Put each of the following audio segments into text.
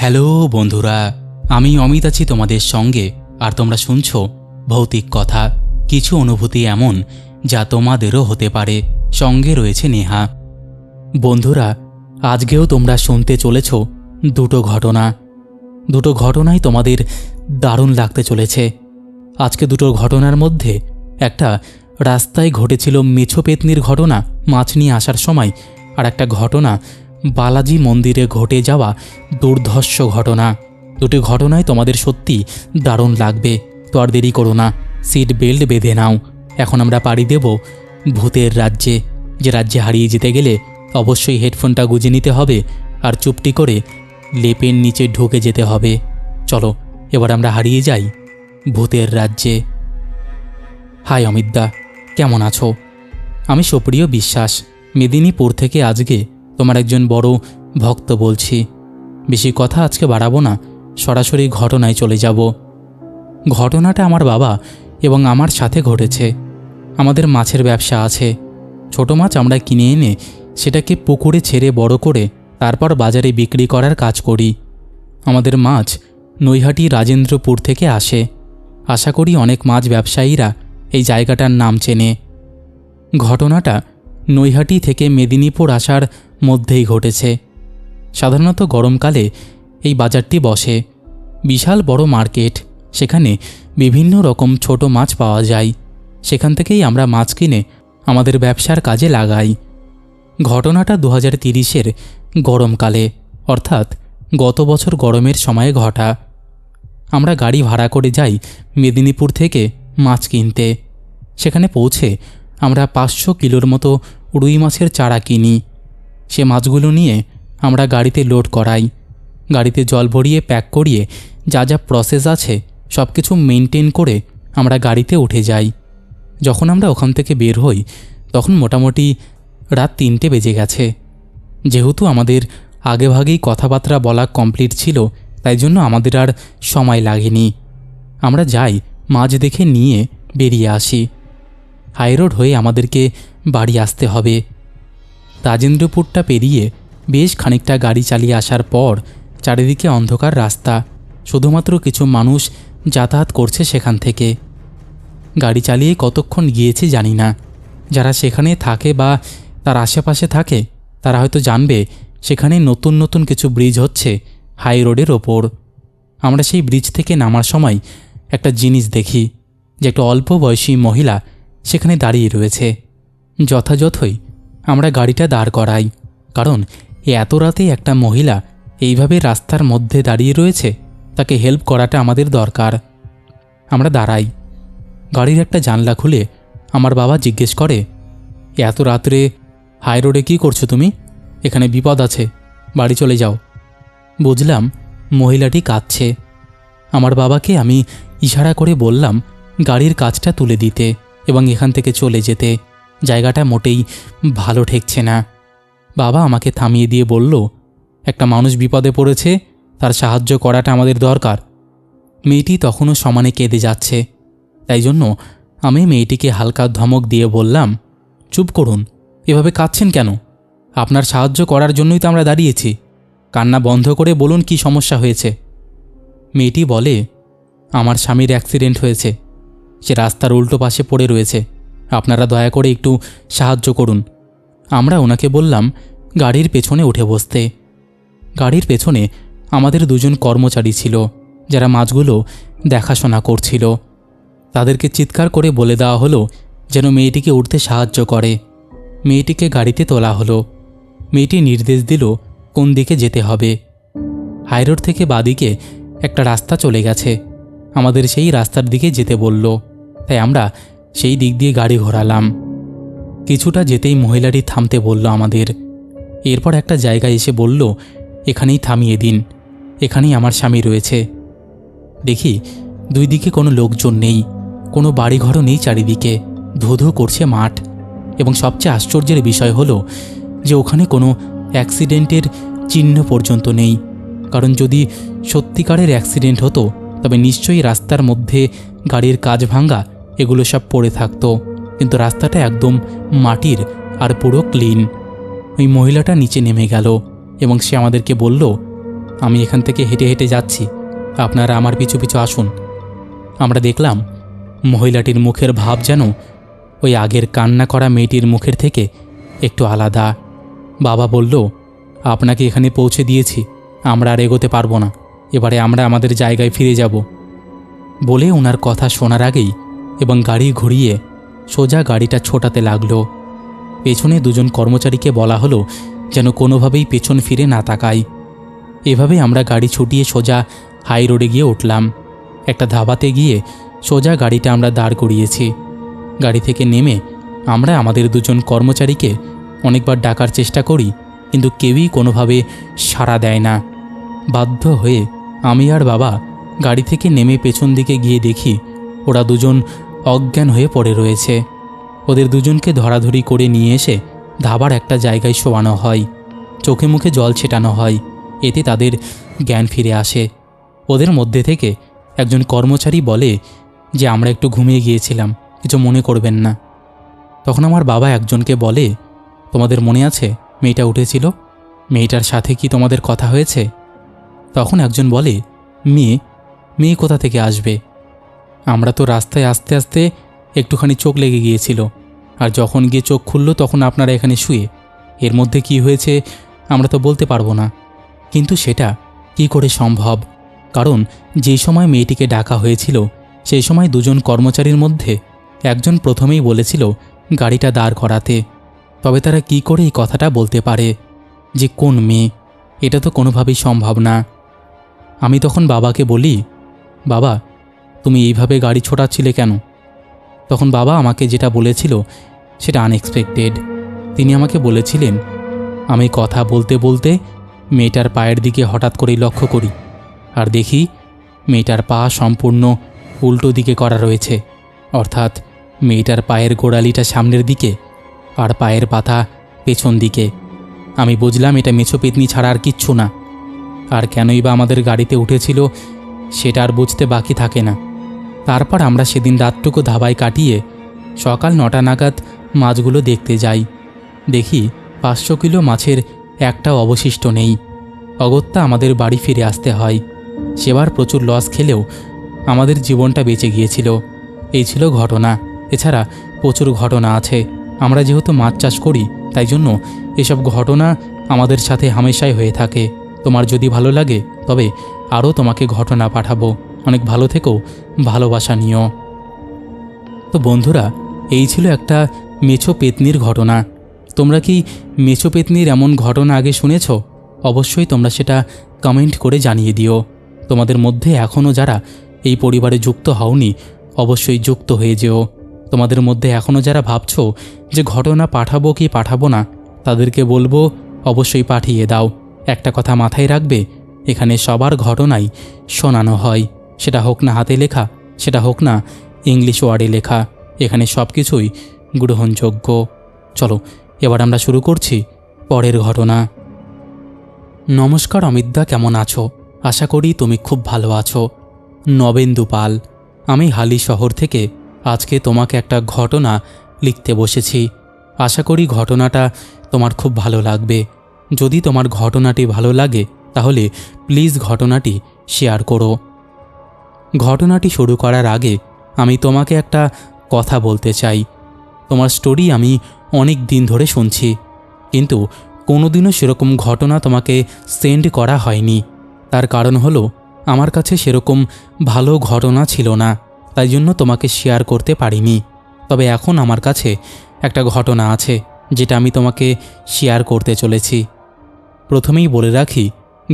Hello বন্ধুরা, আমি অমিত আছি তোমাদের সঙ্গে, আর তোমরা শুনছো ভৌতিক কথা, কিছু অনুভূতি এমন, যা তোমাদেরও হতে পারে, সঙ্গে রয়েছে নেহা। বন্ধুরা, আজকেও তোমরা শুনতে চলেছ দুটো ঘটনা। দুটো ঘটনাই তোমাদের দারুণ লাগতে চলেছে। আজকে দুটো ঘটনার মধ্যে একটা রাস্তায় ঘটেছিল মেছো পেতনির ঘটনা, মাছ নিয়ে আসার সময়, আর একটা ঘটনা বালাজি মন্দিরে ঘটে যাওয়া দুর্ধর্ষ ঘটনা। দুটি ঘটনাই তোমাদের সত্যি দারুণ লাগবে। তো আর দেরি করো না, সিট বেল্ট বেঁধে নাও। এখন আমরা পাড়ি দেব ভূতের রাজ্যে। যে রাজ্যে হারিয়ে যেতে গেলে অবশ্যই হেডফোনটা গুজে নিতে হবে আর চুপটি করে লেপের নিচে ঢুকে যেতে হবে। চলো, এবার আমরা হারিয়ে যাই ভূতের রাজ্যে। হাই অমিতদা, কেমন আছো? আমি সুপ্রিয় বিশ্বাস, মেদিনীপুর থেকে আজকে তোমার একজন বড় ভক্ত বলছি। বেশি কথা আজকে বাড়াবো না, সরাসরি ঘটনায় চলে যাব। ঘটনাটা আমার বাবা এবং আমার সাথে ঘটেছে। আমাদের মাছের ব্যবসা আছে। ছোট মাছ আমরা কিনে এনে সেটাকে পুকুরে ছেড়ে বড় করে তারপর বাজারে বিক্রি করার কাজ করি। আমাদের মাছ নৈহাটি রাজেন্দ্রপুর থেকে আসে। আশা করি অনেক মাছ ব্যবসায়ীরা এই জায়গাটার নাম চেনে। ঘটনাটা নৈহাটি থেকে মেদিনীপুর আসার মধ্যেই ঘটেছে। সাধারণত গরমকালে এই বাজারটি বসে। বিশাল বড় মার্কেট, সেখানে বিভিন্ন রকম ছোট মাছ পাওয়া যায়। সেখান থেকেই আমরা মাছ কিনে আমাদের ব্যবসার কাজে লাগাই। ঘটনাটা দু হাজার তিরিশের গরমকালে, অর্থাৎ গত বছর গরমের সময়ে ঘটা। আমরা গাড়ি ভাড়া করে যাই মেদিনীপুর থেকে মাছ কিনতে। সেখানে পৌঁছে আমরা পাঁচশো কিলোর মতো রুই মাছের চারা কিনি। সে মাছগুলো নিয়ে আমরা গাড়িতে লোড করাই। গাড়িতে জল ভরিয়ে প্যাক করিয়ে যা যা প্রসেস আছে সব কিছু মেনটেন করে আমরা গাড়িতে উঠে যাই। যখন আমরা ওখান থেকে বের হই, তখন মোটামুটি রাত তিনটে বেজে গেছে। যেহেতু আমাদের আগেভাগেই কথাবার্তা বলা কমপ্লিট ছিল, তাই জন্য আমাদের আর সময় লাগেনি। আমরা যাই, মাছ দেখে নিয়ে বেরিয়ে আসি। হাইরোড হয়ে আমাদেরকে বাড়ি আসতে হবে। রাজেন্দ্রপুরটা পেরিয়ে বেশ খানিকটা গাড়ি চালিয়ে আসার পর চারিদিকে অন্ধকার রাস্তা, শুধুমাত্র কিছু মানুষ যাতায়াত করছে সেখান থেকে। গাড়ি চালিয়ে কতক্ষণ গিয়েছে জানি না। যারা সেখানে থাকে বা তার আশেপাশে থাকে, তারা হয়তো জানবে সেখানে নতুন নতুন কিছু ব্রিজ হচ্ছে হাই রোডের ওপর। আমরা সেই ব্রিজ থেকে নামার সময় একটা জিনিস দেখি, যে একটা অল্প বয়সী মহিলা সেখানে দাঁড়িয়ে রয়েছে। যথাযথই আমরা গাড়িটা দাঁড় করাই। কারণ এত রাতে একটা মহিলা এইভাবে রাস্তার মধ্যে দাঁড়িয়ে রয়েছে, তাকে হেল্প করাটা আমাদের দরকার। আমরা দাঁড়াই। গাড়ির একটা জানলা খুলে আমার বাবা জিজ্ঞেস করে, এত রাত্রে হাই রোডে কী করছ তুমি? এখানে বিপদ আছে, বাড়ি চলে যাও। বুঝলাম মহিলাটি কাঁদছে। আমার বাবাকে আমি ইশারা করে বললাম, গাড়ির কাজটা তুলে দিতে এবং এখান থেকে চলে যেতে। জায়গাটা মোটেই ভালো ঠেকছে না। বাবা আমাকে থামিয়ে দিয়ে বলল, একটা মানুষ বিপদে পড়েছে, তার সাহায্য করাটা আমাদের দরকার। মেয়েটি তখনও সমানে কেঁদে যাচ্ছে। তাই জন্য আমি মেয়েটিকে হালকা ধমক দিয়ে বললাম, চুপ করুন, এভাবে কাঁদছেন কেন? আপনার সাহায্য করার জন্যই তো আমরা দাঁড়িয়েছি। কান্না বন্ধ করে বলুন কি সমস্যা হয়েছে? মেয়েটি বলে, আমার স্বামীর অ্যাক্সিডেন্ট হয়েছে। সে রাস্তার উল্টো পাশে পড়ে রয়েছে। আপনারা দয়া করে একটু সাহায্য করুন। আমরা ওনাকে বললাম, গাড়ির পেছনে উঠে বসতে। গাড়ির পেছনে আমাদের দুজন কর্মচারী ছিল, যারা মাছগুলো দেখাশোনা করছিল। তাদেরকে চিৎকার করে বলে দেওয়া হলো যেন মেয়েটিকে উঠতে সাহায্য করে। মেয়েটিকে গাড়িতে তোলা হলো। মেয়েটি নির্দেশ দিল কোন দিকে যেতে হবে। হাইরোড থেকে বাদিকে একটা রাস্তা চলে গেছে। আমাদের সেই রাস্তার দিকে যেতে বলল। তাই আমরা সেই দিক দিয়ে গাড়ি ঘোরালাম। কিছুটা যেতেই মহিলাটি থামতে বলল আমাদের। এরপর একটা জায়গায় এসে বলল, এখানেই থামিয়ে দিন। এখানেই আমার স্বামী রয়েছে। দেখি, দুই দিকে কোনো লোকজন নেই, কোনো বাড়িঘরও নেই চারিদিকে। ধুধু করছে মাঠ। এবং সবচেয়ে আশ্চর্যের বিষয় হলো যে ওখানে কোনো অ্যাক্সিডেন্টের চিহ্ন পর্যন্ত নেই। কারণ যদি সত্যিকারের অ্যাক্সিডেন্ট হতো, তবে নিশ্চয়ই রাস্তার মধ্যে গাড়ির কাজ ভাঙ্গা এগুলো সব পড়ে থাকতো। কিন্তু রাস্তাটা একদম মাটির আর পুরো ক্লিন। ওই মহিলাটা নিচে নেমে গেল এবং সে আমাদেরকে বলল, আমি এখান থেকে হেঁটে হেঁটে যাচ্ছি। আপনারা আমার পিছু পিছু আসুন। আমরা দেখলাম মহিলাটির মুখের ভাব যেন ওই আগের কান্না করা মেয়েটির মুখের থেকে একটু আলাদা। বাবা বলল, আপনাকে এখানে পৌঁছে দিয়েছি, আমরা আর এগোতে পারব না। এবারে আমরা আমাদের জায়গায় ফিরে যাব। বলে ওনার কথা শোনার আগেই এবং গাড়ি ঘুরিয়ে সোজা গাড়িটা ছোটাতে লাগল। পেছনে দুজন কর্মচারীকে বলা হলো যেন কোনোভাবেই পেছন ফিরে না তাকাই এভাবে আমরা গাড়ি ছুটিয়ে সোজা হাই রোডে গিয়ে উঠলাম। একটা ধাবাতে গিয়ে সোজা গাড়িটা আমরা দাঁড় করিয়েছি। গাড়ি থেকে নেমে আমরা আমাদের দুজন কর্মচারীকে অনেকবার ডাকার চেষ্টা করি, কিন্তু কেউই কোনোভাবে সাড়া দেয় না। বাধ্য হয়ে আমি আর বাবা গাড়ি থেকে নেমে পেছন দিকে গিয়ে দেখি ওরা দুজন অজ্ঞান হয়ে পড়ে রয়েছে। ওদের দুজনকে ধরাধরি করে নিয়ে এসে ধাবার একটা জায়গায় শোয়ানো হয়। চোখে মুখে জল ছেটানো হয়। এতে তাদের জ্ঞান ফিরে আসে। ওদের মধ্যে থেকে একজন কর্মচারী বলে যে, আমরা একটু ঘুমিয়ে গিয়েছিলাম, কিছু মনে করবেন না। তখন আমার বাবা একজনকে বলে, তোমাদের মনে আছে, মেয়েটা উঠেছিল? মেয়েটার সাথে কি তোমাদের কথা হয়েছে? তখন একজন বলে, মেয়ে মেয়ে কোথা থেকে আসবে? আমরা তো রাস্তায় আস্তে আস্তে একটুখানি চোখ লেগে গিয়েছিল। আর যখন গিয়ে চোখ খুলল, তখন আপনারা এখানে শুয়ে। এর মধ্যে কি হয়েছে, আমরা তো বলতে পারব না। কিন্তু সেটা কি করে সম্ভব? কারণ যেই সময় মেয়েটিকে ডাকা হয়েছিল, সেই সময় দুজন কর্মচারীর মধ্যে একজন প্রথমেই বলেছিল, গাড়িটা দাঁড় করাতে। তবে তারা কি করে এই কথাটা বলতে পারে যে, কোন মেয়ে? এটা তো কোনোভাবেই সম্ভব না। আমি তখন বাবাকে বলি, বাবা তুমি এইভাবে গাড়ি ছোটাচ্ছিলে কেন? তখন বাবা আমাকে যেটা বলেছিল, সেটা আনএক্সপেক্টেড তিনি আমাকে বলেছিলেন, আমি কথা বলতে বলতে মেয়েটার পায়ের দিকে হঠাৎ করেই লক্ষ্য করি, আর দেখি মেয়েটার পা সম্পূর্ণ উল্টো দিকে করা রয়েছে। অর্থাৎ মেয়েটার পায়ের গোড়ালিটা সামনের দিকে আর পায়ের পাতা পেছন দিকে। আমি বুঝলাম এটা মেছো পেতনি ছাড়া আর কিচ্ছু না। আর কেনই বা আমাদের গাড়িতে উঠেছিল সেটা আর বুঝতে বাকি থাকে না। তারপর আমরা সেদিন রাতটুকু ধাবায় কাটিয়ে সকাল নটা নাগাদ মাছগুলো দেখতে যাই। দেখি পাঁচশো কিলো মাছের একটাও অবশিষ্ট নেই। অগত্যা আমাদের বাড়ি ফিরে আসতে হয়। সেবার প্রচুর লস খেলেও আমাদের জীবনটা বেঁচে গিয়েছিল। এই ছিল ঘটনা। এছাড়া প্রচুর ঘটনা আছে। আমরা যেহেতু মাছ চাষ করি, তাই জন্য এসব ঘটনা আমাদের সাথে হামেশাই হয়ে থাকে। তোমার যদি ভালো লাগে, তবে আরও তোমাকে ঘটনা পাঠাবো। অনেক ভালো থেকো, ভালোবাসা নিও। তো বন্ধুরা, এই ছিল একটা মেছো পেতনির ঘটনা। তোমরা কি মেছো পেতনির এমন ঘটনা আগে শুনেছ? অবশ্যই তোমরা সেটা কমেন্ট করে জানিয়ে দিও। তোমাদের মধ্যে এখনও যারা এই পরিবারে যুক্ত হওনি, অবশ্যই যুক্ত হয়ে যেও। তোমাদের মধ্যে এখনও যারা ভাবছ যে ঘটনা পাঠাবো কি পাঠাবো না, তাদেরকে বলব, অবশ্যই পাঠিয়ে দাও। একটা কথা মাথায় রাখবে এখানে সবার ঘটনাই শোনানো হয়। সেটা হোক না হাতে লেখা, সেটা হোক না ইংলিশ ওয়ার্ডে লেখা। এখানে সব কিছুই গ্রহণযোগ্য। চলো, এবার আমরা শুরু করছি পরের ঘটনা। নমস্কার, অমিতদা, কেমন আছো? আশা করি তুমি খুব ভালো আছো। নবেন্দু পাল, আমি হালি শহর থেকে আজকে তোমাকে একটা ঘটনা লিখতে বসেছি। আশা করি ঘটনাটা তোমার খুব ভালো লাগবে। যদি তোমার ঘটনাটি ভালো লাগে তাহলে প্লিজ ঘটনাটি শেয়ার করো। ঘটনাটি শুরু করার আগে আমি তোমাকে একটা কথা বলতে চাই। তোমার স্টোরি আমি অনেক দিন ধরে শুনছি, কিন্তু কোনোদিনও সেরকম ঘটনা তোমাকে সেন্ড করা হয়নি। তার কারণ হলো, আমার কাছে সেরকম ভালো ঘটনা ছিল না, তাই জন্য তোমাকে শেয়ার করতে পারিনি। তবে এখন আমার কাছে একটা ঘটনা আছে, যেটা আমি তোমাকে শেয়ার করতে চলেছি। প্রথমেই বলে রাখি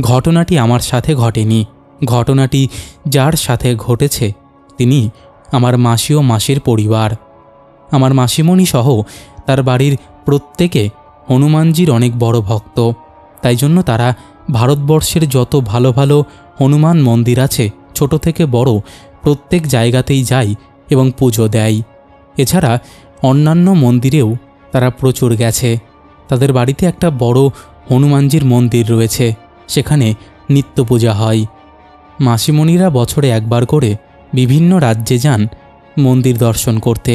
ঘটনাটি আমার সাথে ঘটেনি। ঘটনাটি যার সাথে ঘটেছে তিনি আমার মাসি ও মাসির পরিবার। আমার মাসিমণি সহ তার বাড়ির প্রত্যেকে হনুমানজির অনেক বড় ভক্ত। তাই জন্য তারা ভারতবর্ষের যত ভালো ভালো হনুমান মন্দির আছে, ছোট থেকে বড় প্রত্যেক জায়গাতেই যায় এবং পুজো দেয়। এছাড়া অন্যান্য মন্দিরেও তারা প্রচুর গেছে। তাদের বাড়িতে একটা বড় হনুমানজির মন্দির রয়েছে। সেখানে নিত্য পূজা হয়। মাসিমণিরা বছরে একবার করে বিভিন্ন রাজ্যে যান মন্দির দর্শন করতে।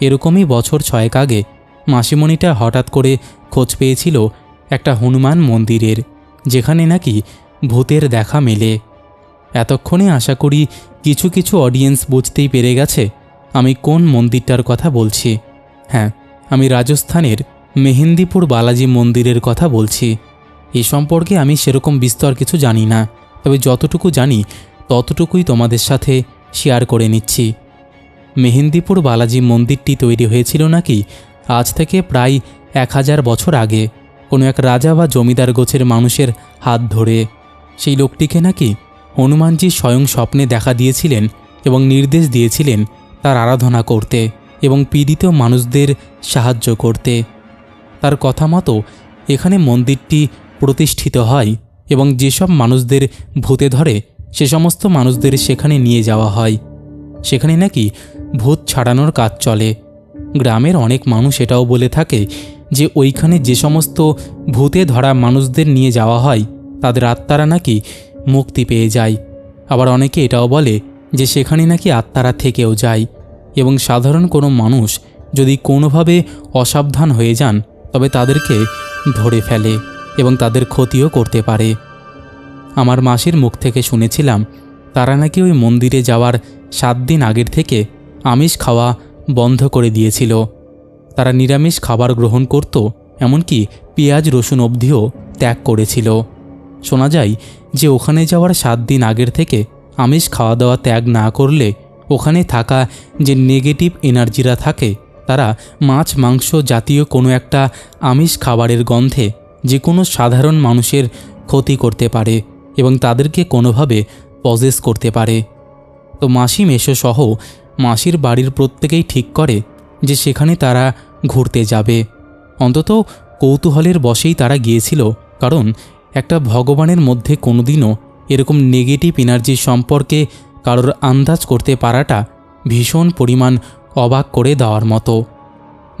এরকমই বছর ছয়েক আগে মাসিমণিটা হঠাৎ করে খোঁজ পেয়েছিল একটা হনুমান মন্দিরের, যেখানে নাকি ভূতের দেখা মেলে। এতক্ষণে আশা করি কিছু কিছু অডিয়েন্স বুঝতেই পেরে গেছে আমি কোন মন্দিরটার কথা বলছি। হ্যাঁ আমি রাজস্থানের মেহেন্দিপুর বালাজি মন্দিরের কথা বলছি। এ সম্পর্কে আমি সেরকম বিস্তর কিছু জানি না, তবে যতটুকু জানি, ততটুকুই তোমাদের সাথে শেয়ার করে নিচ্ছি। মেহেন্দিপুর বালাজি মন্দিরটি তৈরি হয়েছিল নাকি, আজ থেকে প্রায় এক হাজার বছর আগে, কোনো এক রাজা বা জমিদার গোছের মানুষের হাত ধরে। সেই লোকটিকে নাকি হনুমানজি স্বয়ং স্বপ্নে দেখা দিয়েছিলেন এবং নির্দেশ দিয়েছিলেন তার আরাধনা করতে এবং পীড়িত মানুষদের সাহায্য করতে। তার কথা মতো এখানে মন্দিরটি প্রতিষ্ঠিত হয় এবং যেসব মানুষদের ভূতে ধরে, সে সমস্ত মানুষদের সেখানে নিয়ে যাওয়া হয়। সেখানে নাকি ভূত ছাড়ানোর কাজ চলে। গ্রামের অনেক মানুষ এটাও বলে থাকে যে ওইখানে যে সমস্ত ভূতে ধরা মানুষদের নিয়ে যাওয়া হয়, তাদের আত্মারা নাকি মুক্তি পেয়ে যায়। আবার অনেকে এটাও বলে যে সেখানে নাকি আত্মারা থেকেও যায় এবং সাধারণ কোনো মানুষ যদি কোনোভাবে অসাবধান হয়ে যান, তবে তাদেরকে ধরে ফেলে। এবং তাদের ক্ষতিও করতে পারে। আমার মাসির মুখ থেকে শুনেছিলাম, তারা নাকি ওই মন্দিরে যাওয়ার সাত দিন আগের থেকে আমিষ খাওয়া বন্ধ করে দিয়েছিল। তারা নিরামিষ খাবার গ্রহণ করত, এমনকি পেঁয়াজ রসুন অবধিও ত্যাগ করেছিল। শোনা যায় যে ওখানে যাওয়ার সাত দিন আগের থেকে আমিষ খাওয়া দাওয়া ত্যাগ না করলে ওখানে থাকা যে নেগেটিভ এনার্জিরা থাকে, তারা মাছ, মাংস জাতীয় কোনো একটা আমিষ খাবারের গন্ধে কোনো সাধারণ মানুষের ক্ষতি করতে পারে এবং তাদেরকে কোনোভাবে পজেস করতে পারে। তো মাসি মেশো সহ মাসির বাড়ির প্রত্যেকেই ঠিক করে যে সেখানে তারা ঘুরতে যাবে। অন্তত কৌতূহলের বশেই তারা গিয়েছিল, কারণ একটা ভগবানের মধ্যে কোনোদিনও এরকম নেগেটিভ এনার্জি সম্পর্কে কারোর আন্দাজ করতে পারাটা ভীষণ পরিমাণ অবাক করে দেওয়ার মতো।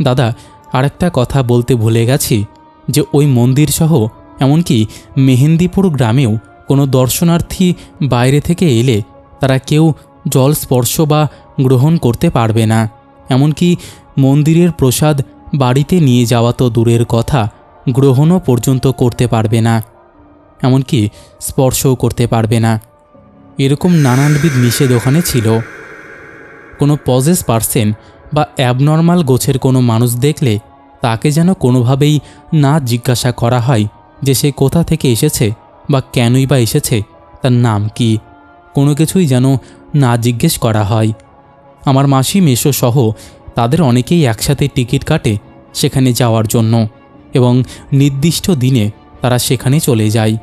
দাদা, আরেকটা কথা বলতে ভুলে গেছি। যে ওই মন্দির সহ এমনকি মেহেন্দিপুর গ্রামেও কোনো দর্শনার্থী বাইরে থেকে এলে তারা কেউ জল স্পর্শ বা গ্রহণ করতে পারবে না। এমনকি মন্দিরের প্রসাদ বাড়িতে নিয়ে যাওয়া তো দূরের কথা, গ্রহণও পর্যন্ত করতে পারবে না। এমনকি স্পর্শও করতে পারবে না। এরকম নানানবিধ নিষেধ ওখানে ছিল। কোনো পজেস পার্সেন বা অ্যাবনর্মাল গোছের কোনো মানুষ দেখলে তাকে যেন কোনোভাবেই না জিজ্ঞাসা করা হয় যে সে কোথা থেকে এসেছে বা কেনই বা এসেছে, তার নাম কি। কোনো কিছুই যেন না জিজ্ঞেস করা হয়। আমার মাসি মেশো সহ তাদের অনেকেই একসাথে টিকিট কাটে সেখানে যাওয়ার জন্য এবং নির্দিষ্ট দিনে তারা সেখানে চলে যায়।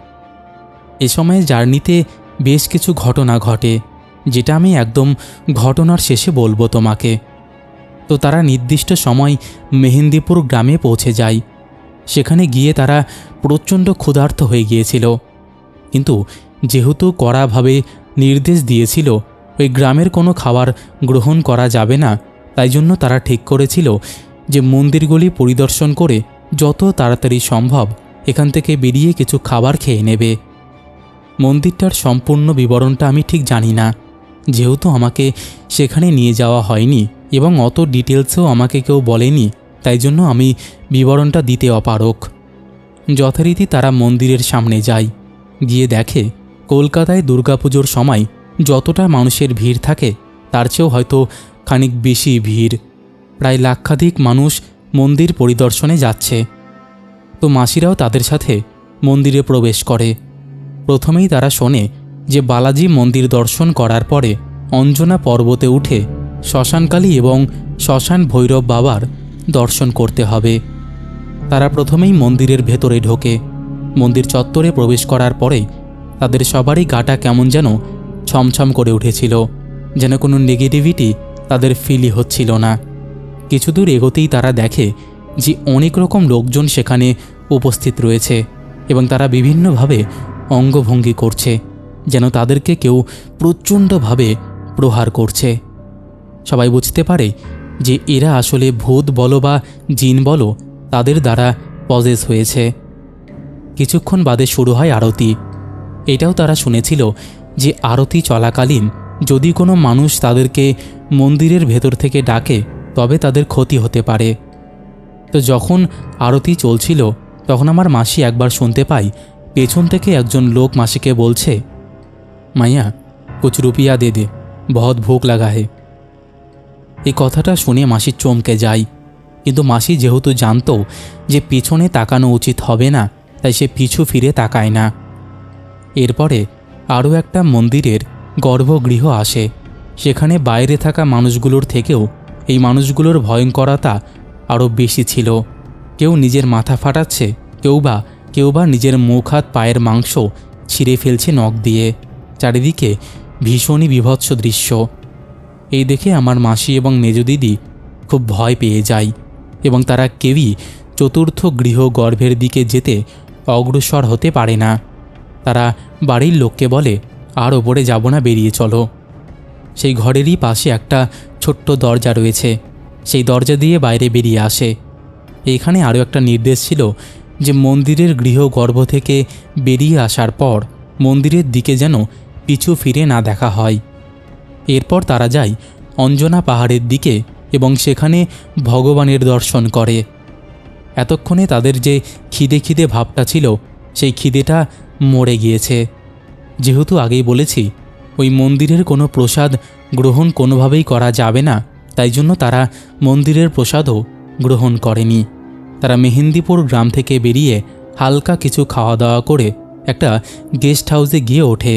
এ সময় জার্নিতে বেশ কিছু ঘটনা ঘটে, যেটা আমি একদম ঘটনার শেষে বলব তোমাকে। তো তারা নির্দিষ্ট সময় মেহেন্দিপুর গ্রামে পৌঁছে যায়। সেখানে গিয়ে তারা প্রচণ্ড ক্ষুধার্ত হয়ে গিয়েছিল। কিন্তু যেহেতু কড়াভাবে নির্দেশ দিয়েছিল, ওই গ্রামের কোনো খাবার গ্রহণ করা যাবে না, তাই জন্য তারা ঠিক করেছিল যে মন্দিরগুলি পরিদর্শন করে যত তাড়াতাড়ি সম্ভব এখান থেকে বেরিয়ে কিছু খাবার খেয়ে নেবে। মন্দিরটার সম্পূর্ণ বিবরণটা আমি ঠিক জানি না, যেহেতু আমাকে সেখানে নিয়ে যাওয়া হয়নি। এবং অত ডিটেলসেও আমাকে কেউ বলেনি, তাই জন্য আমি বিবরণটা দিতে অপারক যথারীতি তারা মন্দিরের সামনে যায়। গিয়ে দেখে, কলকাতায় দুর্গাপুজোর সময় যতটা মানুষের ভিড় থাকে, তার চেয়েও হয়তো খানিক বেশি ভিড়। প্রায় লাক্ষাধিক মানুষ মন্দির পরিদর্শনে যাচ্ছে। তো মাসিরাও তাদের সাথে মন্দিরে প্রবেশ করে। প্রথমেই তারা শোনে যে বালাজি মন্দির দর্শন করার পরে অঞ্জনা পর্বতে উঠে শ্মশানকালী এবং শ্মশান ভৈরব বাবার দর্শন করতে হবে। তারা প্রথমেই মন্দিরের ভেতরে ঢোকে। মন্দির চত্বরে প্রবেশ করার পরে তাদের সবারই গাটা কেমন যেন ছমছম করে উঠেছিল, যেন কোনো নেগেটিভিটি তাদের ফিলই হচ্ছিল না। কিছু দূর এগোতেই তারা দেখে যে অনেক রকম লোকজন সেখানে উপস্থিত রয়েছে এবং তারা বিভিন্নভাবে অঙ্গভঙ্গি করছে, যেন তাদেরকে কেউ প্রচণ্ডভাবে প্রহার করছে। সবাই বুঝতে পারে যে এরা আসলে ভূত বলো বা জিন বলো, তাদের দ্বারা পজেস হয়েছে। কিছুক্ষণ বাদে শুরু হয় আরতি। এটাও তারা শুনেছিল যে আরতি চলাকালীন যদি কোনো মানুষ তাদেরকে মন্দিরের ভেতর থেকে ডাকে, তবে তাদের ক্ষতি হতে পারে। তো যখন আরতি চলছিল, তখন আমার মাসি একবার শুনতে পাই, পেছন থেকে একজন লোক মাসিকে বলছে, মাইয়া কুছ রুপিয়া দে দে, বহুত ভুক লাগা হে এই কথাটা শুনে মাসি চমকে যায়। কিন্তু মাসি যেহেতু জানত যে পিছনে তাকানো উচিত হবে না, তাই সে পিছু ফিরে তাকায় না। এরপরে আরও একটা মন্দিরের গর্ভগৃহ আসে। সেখানে বাইরে থাকা মানুষগুলোর থেকেও এই মানুষগুলোর ভয়ঙ্করতা আরও বেশি ছিল। কেউ নিজের মাথা ফাটাচ্ছে, কেউ বা কেউ বা নিজের মুখ হাত পায়ের মাংস ছিঁড়ে ফেলছে নখ দিয়ে। চারিদিকে ভীষণই বিভৎস দৃশ্য। এই দেখে আমার মাসি এবং মেজ দিদি খুব ভয় পেয়ে যায় এবং তারা কেউই চতুর্থ গৃহ গর্ভের দিকে যেতে অগ্রসর হতে পারে না। তারা বাড়ির লোককে বলে, আর ওপরে যাব না, বেরিয়ে চলো। সেই ঘরেরই পাশে একটা ছোট্ট দরজা রয়েছে। সেই দরজা দিয়ে বাইরে বেরিয়ে আসে। এখানে আরও একটা নির্দেশ ছিল যে মন্দিরের গৃহগর্ভ থেকে বেরিয়ে আসার পর মন্দিরের দিকে যেন পিছু ফিরে না দেখা হয়। এরপর তারা যায় অঞ্জনা পাহাড়ের দিকে এবং সেখানে ভগবানের দর্শন করে। এতক্ষণে তাদের যে খিদে খিদে ভাবটা ছিল, সেই খিদেটা মরে গিয়েছে। যেহেতু আগেই বলেছি, ওই মন্দিরের কোনো প্রসাদ গ্রহণ কোনোভাবেই করা যাবে না, তাই জন্য তারা মন্দিরের প্রসাদও গ্রহণ করেনি। তারা মেহেন্দিপুর গ্রাম থেকে বেরিয়ে হালকা কিছু খাওয়া দাওয়া করে একটা গেস্ট হাউসে গিয়ে ওঠে।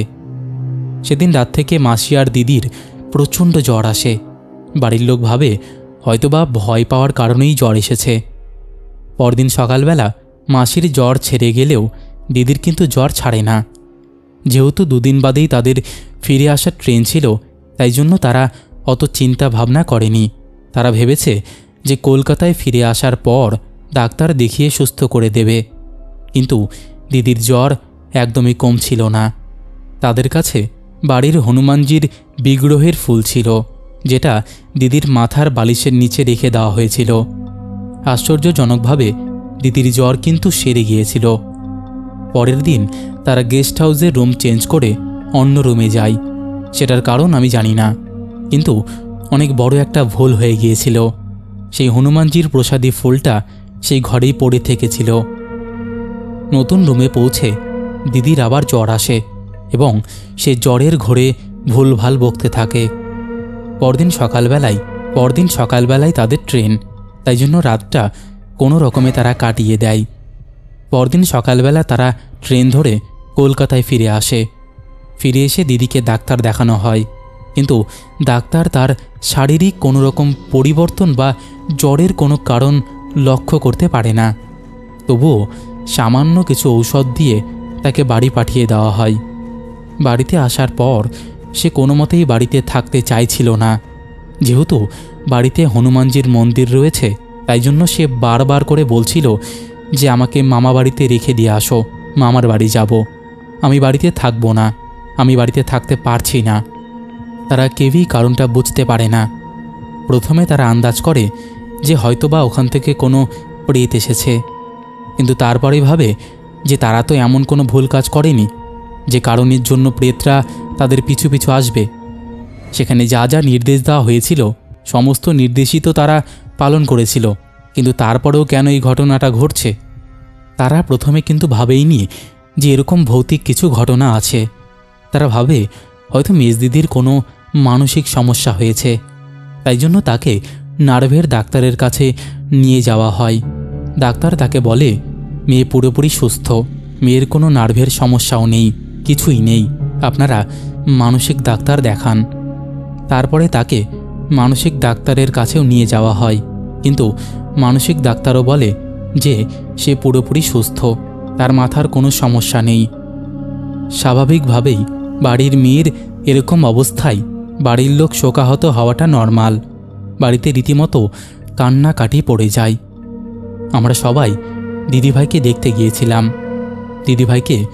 সেদিন রাত থেকে মাসি আর দিদির প্রচণ্ড জ্বর আসে। বাড়ির লোক ভাবে, হয়তোবা ভয় পাওয়ার কারণেই জ্বর এসেছে। পরদিন সকালবেলা মাসির জ্বর ছেড়ে গেলেও দিদির কিন্তু জ্বর ছাড়ে না। যেহেতু দুদিন বাদেই তাদের ফিরে আসার ট্রেন ছিল, তাই জন্য তারা অত চিন্তা ভাবনা করেনি। তারা ভেবেছে যে কলকাতায় ফিরে আসার পর ডাক্তার দেখিয়ে সুস্থ করে দেবে। কিন্তু দিদির জ্বর একদমই কম ছিল না। তাদের কাছে বাড়ির হনুমানজির বিগ্রহের ফুল ছিল, যেটা দিদির মাথার বালিশের নিচে রেখে দেওয়া হয়েছিল। আশ্চর্যজনকভাবে দিদির জ্বর কিন্তু সেরে গিয়েছিল। পরের দিন তারা গেস্ট হাউসে রুম চেঞ্জ করে অন্য রুমে যায়। সেটার কারণ আমি জানি না, কিন্তু অনেক বড় একটা ভুল হয়ে গিয়েছিল। সেই হনুমানজির প্রসাদী ফুলটা সেই ঘরেই পড়ে থেকেছিল। নতুন রুমে পৌঁছে দিদির আবার জ্বর আসে। এবং সে জ্বরের ঘোরে ভুলভাল বকতে থাকে। পরদিন সকালবেলায় পরদিন সকালবেলায় তাদের ট্রেন, তাই জন্য রাতটা কোনো রকমে তারা কাটিয়ে দেয়। পরদিন সকালবেলা তারা ট্রেন ধরে কলকাতায় ফিরে আসে। ফিরে এসে দিদিকে ডাক্তার দেখানো হয়। কিন্তু ডাক্তার তার শারীরিক কোনো রকম পরিবর্তন বা জ্বরের কোনো কারণ লক্ষ্য করতে পারে না। তবুও সামান্য কিছু ঔষধ দিয়ে তাকে বাড়ি পাঠিয়ে দেওয়া হয়। বাড়িতে আসার পর সে কোনো মতেই বাড়িতে থাকতে চাইছিল না। যেহেতু বাড়িতে হনুমানজির মন্দির রয়েছে, তাই জন্য সে বারবার করে বলছিল যে আমাকে মামা বাড়িতে রেখে দিয়ে আসো, মামার বাড়ি যাব। আমি বাড়িতে থাকব না, আমি বাড়িতে থাকতে পারছি না। তারা কেউই কারণটা বুঝতে পারে না। প্রথমে তারা আন্দাজ করে যে হয়তোবা ওখান থেকে কোনো প্রেত এসেছে। কিন্তু তারপরে ভাবে যে তারা তো এমন কোনো ভুল কাজ করেনি যে কারণের জন্য প্রেতরা তাদের পিছু পিছু আসবে। সেখানে যা যা নির্দেশ দেওয়া হয়েছিল, সমস্ত নির্দেশই তো তারা পালন করেছিল। কিন্তু তারপরেও কেন এই ঘটনাটা ঘটছে? তারা প্রথমে কিন্তু ভাবেইনি যে এরকম ভৌতিক কিছু ঘটনা আছে। তারা ভাবে হয়তো মেজদিদির কোনো মানসিক সমস্যা হয়েছে। তাই জন্য তাকে নার্ভের ডাক্তারের কাছে নিয়ে যাওয়া হয়। ডাক্তার তাকে বলে, মেয়ে পুরোপুরি সুস্থ, মেয়ের কোনো নার্ভের সমস্যাও নেই। কিছুই নেই। আপনারা মানসিক ডাক্তার দেখান। তারপরে তাকে মানসিক ডাক্তারের কাছেও নিয়ে যাওয়া হয়। কিন্তু মানসিক ডাক্তারও বলে যে, সে পুরোপুরি সুস্থ। তার মাথার কোনো সমস্যা নেই। স্বাভাবিকভাবেই বাড়ির মেয়ের এরকম অবস্থায় বাড়ির লোক শোকাহত হওয়াটা নর্মাল। বাড়িতে রীতিমতো কান্নাকাটি পড়ে যায়। আমরা সবাই দিদিভাইকে দেখতে গিয়েছিলাম। দিদিভাইকে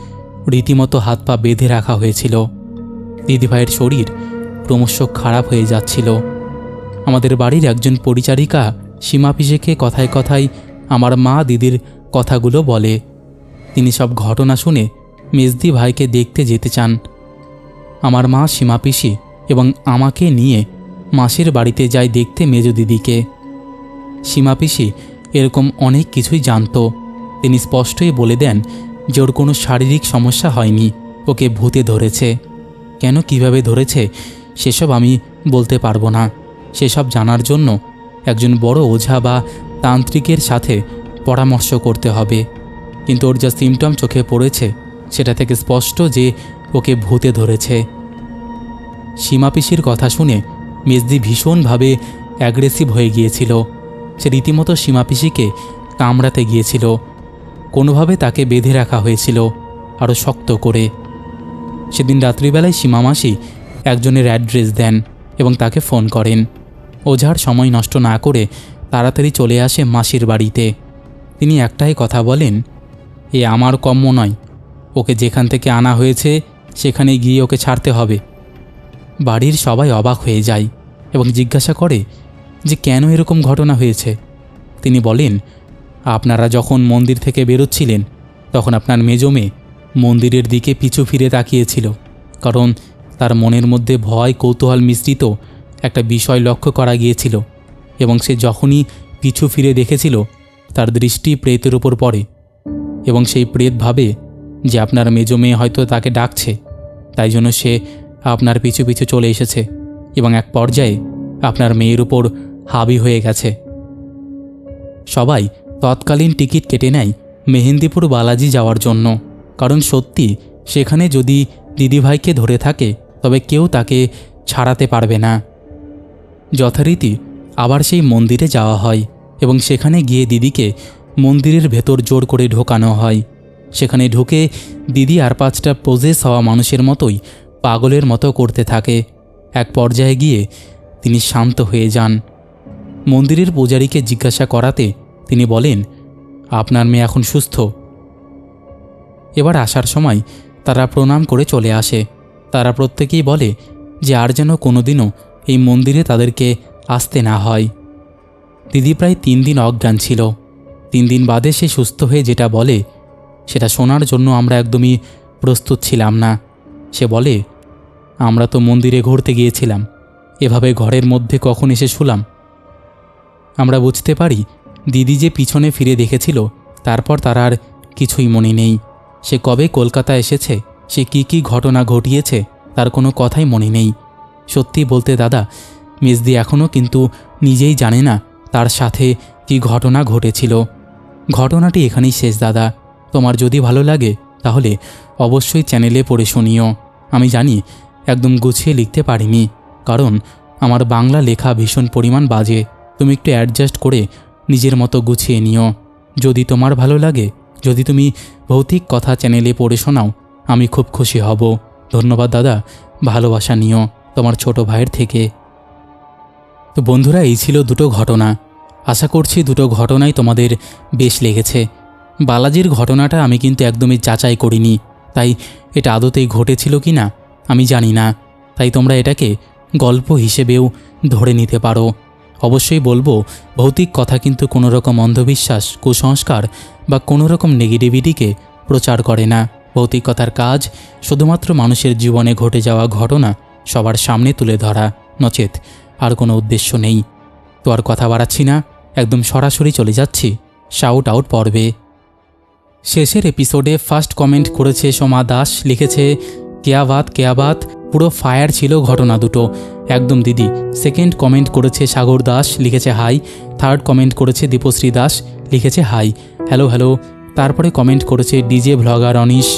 রীতিমতো হাত পা বেঁধে রাখা হয়েছিল। দিদিভাইয়ের শরীর ক্রমশ খারাপ হয়ে যাচ্ছিল। আমাদের বাড়ির একজন পরিচারিকা সীমা পিসেকে কথায় কথায় আমার মা দিদির কথাগুলো বলে। তিনি সব ঘটনা শুনে মেজদি ভাইকে দেখতে যেতে চান। আমার মা সীমা পিসি এবং আমাকে নিয়ে মাসির বাড়িতে যায় দেখতে মেজ দিদিকে। সীমা পিসি এরকম অনেক কিছুই জানতো। তিনি স্পষ্টই বলে দেন যে ওর কোনো শারীরিক সমস্যা হয়নি। ওকে ভূতে ধরেছে। কেন, কীভাবে ধরেছে, সেসব আমি বলতে পারব না। সেসব জানার জন্য একজন বড় ওঝা বা তান্ত্রিকের সাথে পরামর্শ করতে হবে। কিন্তু ওর যা সিমটম চোখে পড়েছে, সেটা থেকে স্পষ্ট যে ওকে ভূতে ধরেছে। সীমা পিসির কথা শুনে মেজদি ভীষণভাবে অ্যাগ্রেসিভ হয়ে গিয়েছিল। সে রীতিমতো সীমা পিসিকে কামড়াতে গিয়েছিল। কোনোভাবে তাকে বেঁধে রাখা হয়েছিল আরও শক্ত করে। সেদিন রাত্রিবেলায় সীমা মাসি একজনের অ্যাড্রেস দেন এবং তাকে ফোন করেন। ওঝার সময় নষ্ট না করে তাড়াতাড়ি চলে আসে মাসির বাড়িতে। তিনি একটাই কথা বলেন, এ আমার কম্য নয়। ওকে যেখান থেকে আনা হয়েছে সেখানে গিয়ে ওকে ছাড়তে হবে। বাড়ির সবাই অবাক হয়ে যায় এবং জিজ্ঞাসা করে, যে কেন এরকম ঘটনা হয়েছে? তিনি বলেন আপনারা যখন মন্দির থেকে বেরোচ্ছিলেন, তখন আপনার মেজো মেয়ে মন্দিরের দিকে পিছু ফিরে তাকিয়েছিল, কারণ তার মনের মধ্যে ভয় কৌতূহল মিশ্রিত একটা বিষয় লক্ষ্য করা গিয়েছিল এবং সে যখনই পিছু ফিরে দেখেছিল, তার দৃষ্টি প্রেতের উপর পড়ে এবং সেই প্রেত ভাবে যে আপনার মেজো মেয়ে হয়তো তাকে ডাকছে, তাই জন্য সে আপনার পিছু পিছু চলে এসেছে এবং এক পর্যায়ে আপনার মেয়ের উপর হাবি হয়ে গেছে। সবাই তৎকালীন টিকিট কেটে নেয় মেহেন্দিপুর বালাজি যাওয়ার জন্য। কারণ সত্যি, সেখানে যদি দিদিভাইকে ধরে থাকে, তবে কেউ তাকে ছাড়াতে পারবে না। যথারীতি আবার সেই মন্দিরে যাওয়া হয় এবং সেখানে গিয়ে দিদিকে মন্দিরের ভেতর জোর করে ঢোকানো হয়। সেখানে ঢুকে দিদি আর পাঁচটা পোজেস হওয়া মানুষের মতোই পাগলের মতো করতে থাকে। এক পর্যায়ে গিয়ে তিনি শান্ত হয়ে যান। মন্দিরের পূজারীকে জিজ্ঞাসা করাতে তিনি বলেন, আপনার মেয়ে এখন সুস্থ। এবার আসার সময় তারা প্রণাম করে চলে আসে। তারা প্রত্যেকেই বলে যে আর যেন কোনোদিনও এই মন্দিরে তাদেরকে আসতে না হয়। দিদি প্রায় তিন দিন অজ্ঞান ছিল। তিন দিন বাদে সে সুস্থ হয়ে যেটা বলে, সেটা শোনার জন্য আমরা একদমই প্রস্তুত ছিলাম না। সে বলে, আমরা তো মন্দিরে ঘুরতে গিয়েছিলাম। এভাবে ঘরের মধ্যে কখন এসে শুলাম? আমরা বুঝতে পারি দিদি যে পিছনে ফিরে দেখেছিল, তারপর তার আর কিছুই মনে নেই। সে কবে কলকাতা এসেছে, সে কি কি ঘটনা ঘটিয়েছে, তার কোনো কথাই মনে নেই। সত্যি বলতে দাদা, মেজদি এখনও কিন্তু নিজেই জানে না তার সাথে কি ঘটনা ঘটেছিল। ঘটনাটি এখানেই শেষ, দাদা। তোমার যদি ভালো লাগে, তাহলে অবশ্যই চ্যানেলে পড়ে শুনিও। আমি জানি, একদম গুছিয়ে লিখতে পারিনি, কারণ আমার বাংলা লেখা ভীষণ পরিমাণ বাজে। তুমি একটু অ্যাডজাস্ট করে নিজের মতো গুছিয়ে নিও। যদি তোমার ভালো লাগে, যদি তুমি ভৌতিক কথা চ্যানেলে পড়ে শোনাও, আমি খুব খুশি হব। ধন্যবাদ, দাদা। ভালোবাসা নিও তোমার ছোট ভাইয়ের থেকে। তো বন্ধুরা, এই ছিল দুটো ঘটনা। আশা করছি দুটো ঘটনাই তোমাদের বেশ লেগেছে। বালাজির ঘটনাটা আমি কিন্তু একদমই যাচাই করিনি। তাই এটা আদতেই ঘটেছিল কি না, আমি জানি না। তাই তোমরা এটাকে গল্প হিসেবেও ধরে নিতে পারো। অবশ্যই বলব, ভৌতিক কথা কিন্তু কোনো রকম অন্ধবিশ্বাস, কুসংস্কার বা কোনো রকম নেগেটিভিটিকে প্রচার করে না। ভৌতিক কথার কাজ শুধুমাত্র মানুষের জীবনে ঘটে যাওয়া ঘটনা সবার সামনে তুলে ধরা, নচেত। আর কোনো উদ্দেশ্য নেই। তো আর কথা বাড়াচ্ছি না, একদম সরাসরি চলে যাচ্ছি। শাউট আউট পর্বে। শেষের এপিসোডে ফার্স্ট কমেন্ট করেছে সোমা দাস, লিখেছে কেয়াবাত কেয়াবাত পুরো ফায়ার ছিল ঘটনা দুটো। একদম দিদি সেকেন্ড কমেন্ট করেছে সাগর দাস, লিখেছে হাই থার্ড কমেন্ট করেছে দীপশ্রী দাস, লিখেছে হাই হ্যালো হ্যালো তারপরে কমেন্ট করেছে DJ vlogger Anish.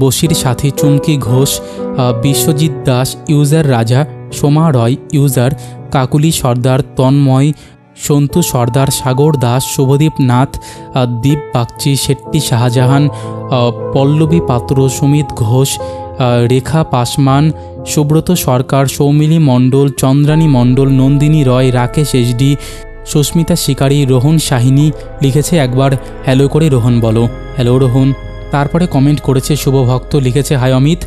Basir Sathi Chumki Ghosh Biswajit Das user Raja, Soma Roy user Kakuli Sardar, Tanmoy, Santu Sardar, Sagar Das, Subhadeep Nath Deep Bagchi, Shetty Shahjahan Pallavi Patra, Sumit Ghosh Rekha Pasman, Subrata Sarkar, Soumili Mondal, Chandrani Mondal, Nandini Roy, Rakesh SD Susmita Shikari, Rohan Shahini লিখেছে একবার, hello করে রোহন বলো। Hello Rohan. তারপরে comment করেছে শুভভক্ত লিখেছে high Amit,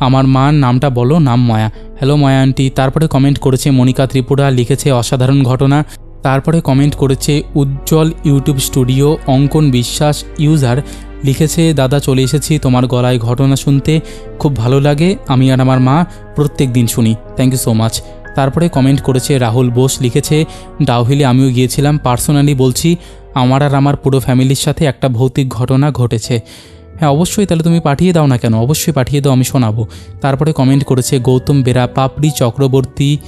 আমার মার নামটা বলো, নাম ময়া। হ্যালো ময়া আন্টি। তারপরে কমেন্ট করেছে মনিকা ত্রিপুরা, লিখেছে, অসাধারণ ঘটনা। তারপরে কমেন্ট করেছে, উজ্জ্বল ইউটিউব স্টুডিও, অঙ্কন বিশ্বাস, ইউজার। লিখেছে, দাদা, চলে এসেছি। তোমার গলায় ঘটনা শুনতে খুব ভালো লাগে। আমি আর আমার মা প্রত্যেক দিন শুনি। থ্যাংক ইউ সো মাচ তারপরে কমেন্ট করেছে রাহুল বোস, লিখেছে, ডাউহিলে আমিও গিয়েছিলাম। পার্সোনালি বলছি, আমার আর আমার পুরো ফ্যামিলির সাথে একটা ভৌতিক ঘটনা ঘটেছে। হ্যাঁ অবশ্যই, তাহলে তুমি পাঠিয়ে দাও না কেন? অবশ্যই পাঠিয়ে দাও, আমি শোনাবো। তারপরে কমেন্ট করেছে, গৌতম বেরা, পাপড়ি চক্রবর্তী,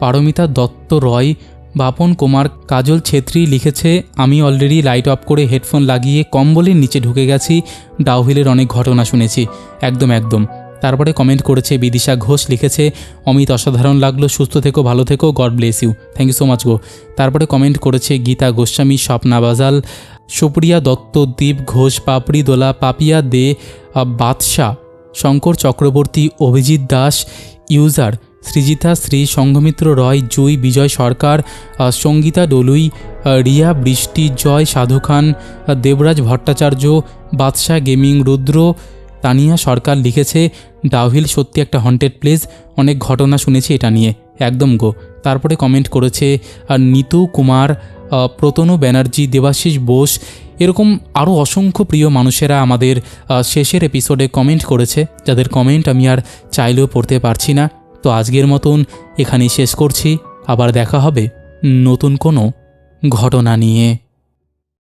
পারমিতা দত্ত রয় বাপন কুমার কাজল ছেত্রী লিখেছে, আমি অলরেডি লাইট অফ করে হেডফোন লাগিয়ে কম্বলের নিচে ঢুকে গেছি। ডাউহিলের অনেক ঘটনা শুনেছি। একদম একদম। তারপরে কমেন্ট করেছে বিদিশা ঘোষ, লিখেছে, অমিত, অসাধারণ লাগল, সুস্থ থেকো, ভালো থেকো God bless you thank you so much গো। তারপরে কমেন্ট করেছে গীতা গোস্বামী, স্বপ্না বাজাল, সুপ্রিয়া দত্ত, দীপ ঘোষ, পাপড়ি দোলা, পাপিয়া দে বাদশাহ, শঙ্কর চক্রবর্তী, অভিজিৎ দাস, ইউজার সৃজিতা, শ্রী সংঘমিত্র রয়, জুই, বিজয় সরকার সঙ্গীতা ডলুই রিয়া, বৃষ্টি, জয়, সাধু খান দেবরাজ ভট্টাচার্য, বাদশাহ গেমিং, রুদ্র, তানিয়া সরকার লিখেছে ডাউহিল সত্যি একটা হন্টেড প্লেস অনেক ঘটনা শুনেছি এটা নিয়ে। একদম গো। তারপরে কমেন্ট করেছে নিতু কুমার প্রতনু ব্যানার্জি, দেবাশিস বোস, এরকম আরও অসংখ্য প্রিয় মানুষেরা আমাদের শেষের এপিসোডে কমেন্ট করেছে, যাদের কমেন্ট আমি আর চাইলেও পড়তে পারছি না। তো আজকের মতন এখানেই শেষ করছি। আবার দেখা হবে নতুন কোনো ঘটনা নিয়ে।